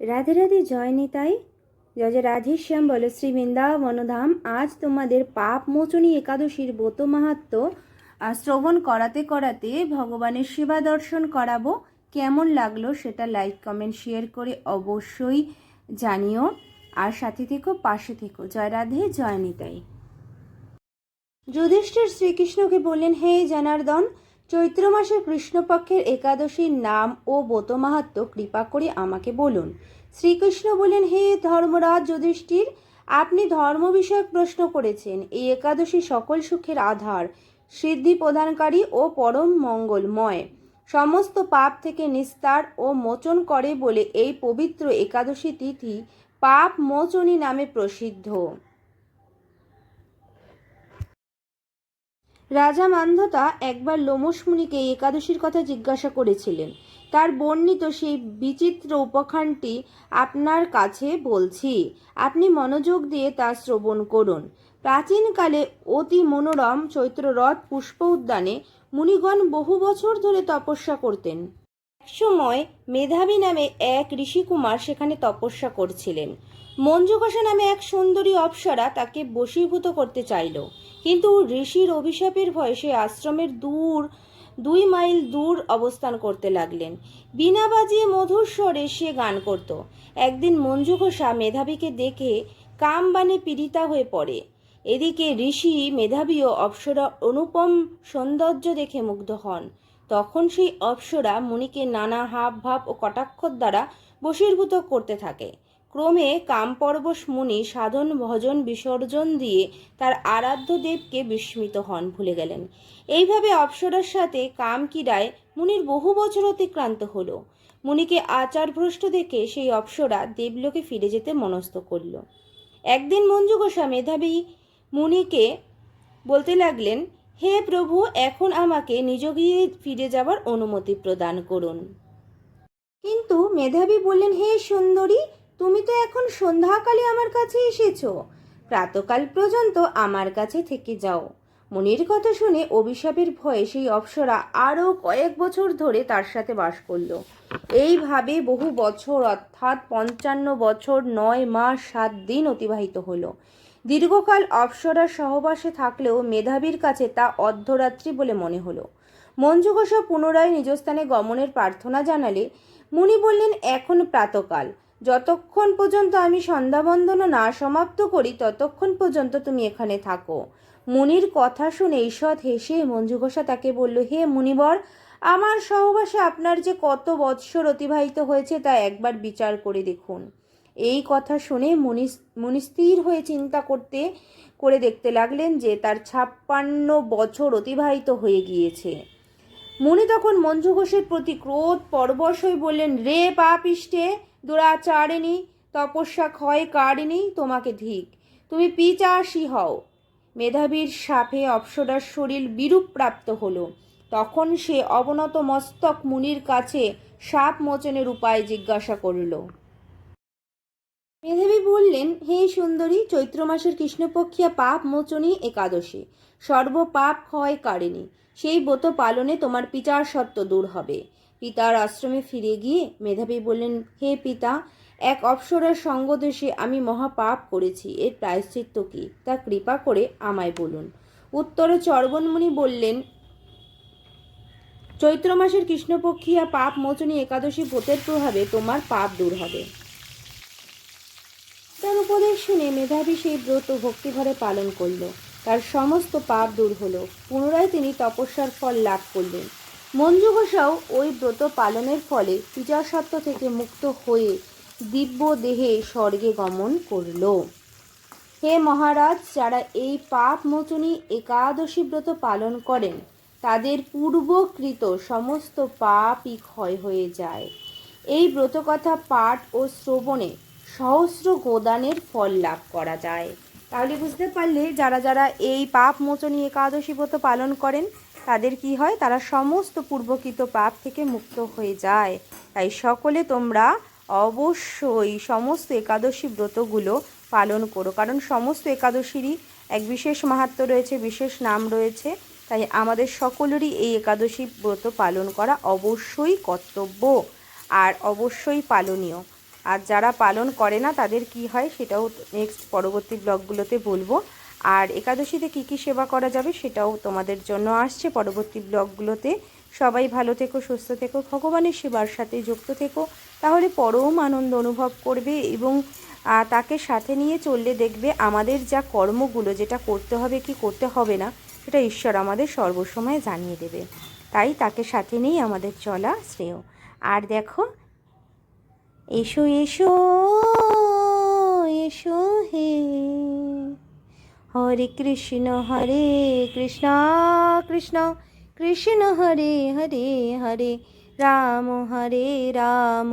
রাধে রাধে জয় নিতাই। জয় রাধেশ্যাম বলো, শ্রী বৃন্দাবনধাম, আজ তোমাদের পাপ মোচনী একাদশীর ব্রত মাহাত্ম শ্রবণ করাতে করাতে ভগবানের সেবা দর্শন করাবো। কেমন লাগল সেটা লাইক কমেন্ট শেয়ার করে অবশ্যই জানিও। আর সাথে থেকো, পাশে থেকো। জয় রাধে, জয় নিতাই। যুধিষ্ঠির শ্রীকৃষ্ণকে বললেন, হে জনার্দন চৈত্র মাসের কৃষ্ণপক্ষের একাদশীর নাম ও ব্রত মাহাত্ম কৃপা করে আমাকে বলুন। শ্রীকৃষ্ণ বলেন হে ধর্মরাজ যুধিষ্ঠির, আপনি ধর্ম বিষয়ক প্রশ্ন করেছেন। এই একাদশী সকল সুখের আধার, সিদ্ধি প্রদানকারী ও পরম মঙ্গলময়। সমস্ত পাপ থেকে নিস্তার ও মোচন করে বলে এই পবিত্র একাদশী তিথি পাপ মোচনী নামে প্রসিদ্ধ। রাজা মান্ধতা একবার লোমস মুনিকে একাদশীর কথা জিজ্ঞাসা করেছিলেন। তার বর্ণিত সেই বিচিত্র উপাখ্যানটি আপনার কাছে বলছি, আপনি মনোযোগ দিয়ে তা শ্রবণ করুন। প্রাচীনকালে অতি মনোরম চৈত্ররথ পুষ্প উদ্যানে মুনিগণ বহু বছর ধরে তপস্যা করতেন। একসময় মেধাবী নামে এক ঋষিকুমার সেখানে তপস্যা করছিলেন। মঞ্জুকষা নামে এক সুন্দরী অপ্সরা তাকে বশীভূত করতে চাইল। কিন্তু ঋষির অভিশাপের ভয়ে সে আশ্রমের দূর, দুই মাইল দূর অবস্থান করতে লাগলেন। বিনা বাজিয়ে মধুর স্বরে সে গান করত। একদিন মঞ্জু ঘোষা মেধাবীকে দেখে কাম বানে পীড়িতা হয়ে পড়ে। এদিকে ঋষি মেধাবী ও অপ্সরা অনুপম সৌন্দর্য দেখে মুগ্ধ হন। তখন সেই অপ্সরা মুনিকে নানা হাব ভাব ও কটাক্ষর দ্বারা বশীভূত করতে থাকে। ক্রমে কামপরবশ মুনি সাধন ভজন বিসর্জন দিয়ে তার আরাধ্য দেবকে বিস্মিত হন, ভুলে গেলেন। এইভাবে অপ্সরার সাথে কামকিরায় মুনির বহু বছর অতিক্রান্ত হলো। মুনিকে আচার ভ্রষ্ট দেখে সেই অপ্সরা দেবলোকে ফিরে যেতে মনস্থ করল। একদিন মঞ্জু গোসা মেধাবী মুনিকে বলতে লাগলেন, হে প্রভু, এখন আমাকে নিজ গিয়ে ফিরে যাবার অনুমতি প্রদান করুন। কিন্তু মেধাবী বললেন, হে সুন্দরী তুমি তো এখন সন্ধ্যাকালে আমার কাছে এসেছ। প্রাতকাল পর্যন্ত আমার কাছে থেকে যাও। মনির কথা শুনে অভিশাপের ভয়ে সেই অপ্সরা আরও কয়েক বছর ধরে তার সাথে বাস করল। এইভাবে বহু বছর, অর্থাৎ পঞ্চান্ন বছর, নয় মাস, সাত দিন অতিবাহিত হলো। দীর্ঘকাল অপ্সরার সহবাসে থাকলেও মেধাবীর কাছে তা অর্ধরাত্রি বলে মনে হলো। মঞ্জু ঘোষা পুনরায় নিজস্থানে গমনের প্রার্থনা জানালে মুনি বললেন, এখন প্রাতকাল। যতক্ষণ পর্যন্ত আমি সন্ধ্যাবন্দনা না সমাপ্ত করি, ততক্ষণ পর্যন্ত তুমি এখানে থাকো। মুনির কথা শুনে ঈষৎ হেসে মঞ্জু ঘোষা তাকে বলল, হে মুনিবর, আমার সহবাসে আপনার যে কত বৎসর অতিবাহিত হয়েছে তা একবার বিচার করে দেখুন। এই কথা শুনে মুনি মুনি স্থির হয়ে চিন্তা করতে, করে দেখতে লাগলেন যে তার ছাপ্পান্ন বছর অতিবাহিত হয়ে গিয়েছে। মুনি তখন মঞ্জু ঘোষের প্রতি ক্রোধ পরবশ হয়ে বললেন, রে পা পিষ্টে দুরাচারিণী, তপস্যা ক্ষয় কারিণী, তোমাকে ধিক তুমি পিচাসী হও মেধাবীর সাপে অপসরার শরীর বিরূপ প্রাপ্ত হল। তখন সে অবনত মস্তক মুনির কাছে সাপ মোচনের উপায় জিজ্ঞাসা করল। মেধাবী বললেন, হে সুন্দরী, চৈত্র মাসের কৃষ্ণপক্ষিয়া পাপ মোচনী একাদশী। সর্বপাপ ক্ষয় কারিণী। সেই ব্রত পালনে তোমার পিতার সত্য দূর হবে। পিতার আশ্রমে ফিরে গিয়ে মেধাবী বললেন, হে পিতা, এক অপসরের সঙ্গদেশে আমি মহাপাপ করেছি। এর প্রায়শ্চিত্ত কি? তা কৃপা করে আমায় বলুন। উত্তরে চর্বণমুনি বললেন, চৈত্র মাসের কৃষ্ণপক্ষিয়া পাপ মোচনী একাদশী ব্রতের প্রভাবে তোমার পাপ দূর হবে। শুনে মেধাবী সেই ব্রত ভক্তিভরে পালন করল। তার সমস্ত পাপ দূর হলো। পুনরায় তিনি তপস্যার ফল লাভ করলেন। মঞ্জু ঘোষাও ওই ব্রত পালনের ফলে পূজাসত্ব থেকে মুক্ত হয়ে দিব্য দেহে স্বর্গে গমন করল। হে মহারাজ, যারা এই পাপ মোচনী একাদশী ব্রত পালন করেন, তাদের পূর্বকৃত সমস্ত পাপই ক্ষয় হয়ে যায়। এই ব্রতকথা পাঠ ও শ্রবণে সহস্র গোদানের ফল লাভ করা যায়। তাহলে বুঝতে পারলে যারা যারা এই পাপ মোচনী একাদশী ব্রত পালন করেন, তাদের কি হয়? তারা সমস্ত পূর্বকৃত পাপ থেকে মুক্ত হয়ে যায়। তাই সকলে তোমরা অবশ্যই সমস্ত একাদশী ব্রতগুলো পালন করো। কারণ সমস্ত একাদশীরই এক বিশেষ মাহাত্ম রয়েছে, বিশেষ নাম রয়েছে। তাই আমাদের সকলেরই এই একাদশী ব্রত পালন করা অবশ্যই কর্তব্য আর অবশ্যই পালনীয়। আর যারা পালন করে না, তাদের কি হয় সেটাও নেক্সট পরবর্তী ব্লগগুলোতে বলব। আর একাদশীতে কি কি সেবা করা যাবে সেটাও তোমাদের জন্য আসছে পরবর্তী ব্লগগুলোতে। সবাই ভালো থেকো, সুস্থ থেকো, ভগবানের সেবার সাথে যুক্ত থেকো, তাহলে পরম আনন্দ অনুভব করবে এবং তাকে সাথে নিয়ে চললে দেখবে আমাদের যা কর্মগুলো, যেটা করতে হবে কি করতে হবে না, সেটা ঈশ্বর আমাদের সর্বসময় জানিয়ে দেবে। তাই তাকে সাথে নিয়েই আমাদের চলা শ্রেয়। আর দেখো এসো এসো এসো হে। হরে কৃষ্ণ হরে কৃষ্ণ কৃষ্ণ কৃষ্ণ হরে হরে হরে। রাম হরে, রাম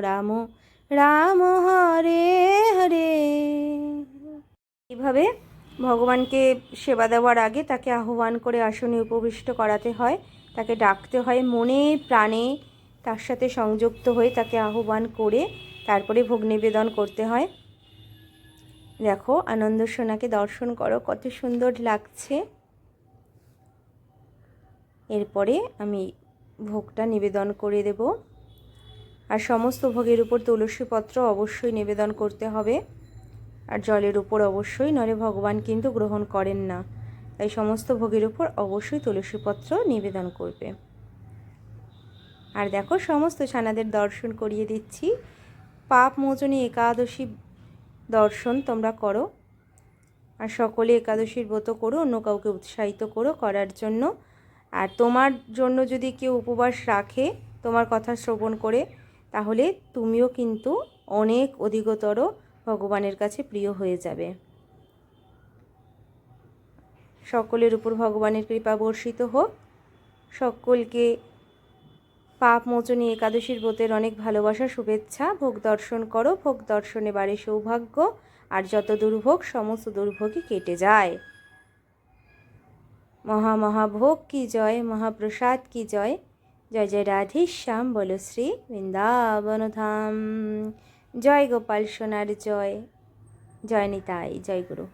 রাম রাম হরে হরে। এইভাবে ভগবানকে সেবা দেওয়ার আগে তাকে আহ্বান করে আসনে উপবিষ্ট করাতে হয়। তাকে ডাকতে হয় মনে প্রাণে। তার সাথে সংযুক্ত হয়ে তাকে আহ্বান করে তারপরে ভোগ নিবেদন করতে হয়। দেখো, আনন্দ সোনাকে দর্শন করো, কত সুন্দর লাগছে। এরপরে আমি ভোগটা নিবেদন করে দেব। আর সমস্ত ভোগের উপর তুলসী পত্র অবশ্যই নিবেদন করতে হবে। আর জলের উপর অবশ্যই নরে ভগবান কিন্তু গ্রহণ করেন না। তাই সমস্ত ভোগের উপর অবশ্যই তুলসীপত্র নিবেদন করবে। আর দেখো, সমস্ত ছানাদের দর্শন করিয়ে দিচ্ছি। পাপ মোচনী একাদশী দর্শন তোমরা করো। আর সকলে একাদশীর ব্রত করো, অন্য কাউকে উৎসাহিত করো করার জন্য। আর তোমার জন্য যদি কেউ উপবাস রাখে, তোমার কথা শ্রবণ করে, তাহলে তুমিও কিন্তু অনেক অধিকতর ভগবানের কাছে প্রিয় হয়ে যাবে। সকলের উপর ভগবানের কৃপা বর্ষিত হোক। সকলকে পাপ মোচনী একাদশীর ব্রতের অনেক ভালোবাসা, শুভেচ্ছা, ভোগ দর্শন করো। ভোগ দর্শনে বাড়ে সৌভাগ্য, আর যত দুর্ভোগ সমস্ত দুর্ভোগই কেটে যায়। মহা মহাভোগ কি জয়, মহাপ্রসাদ কি জয়? জয় জয় রাধে শ্যাম, বলো শ্রী বৃন্দাবন ধাম জয় গোপাল সোনার জয়। জয় নিতাই, জয় গুরু।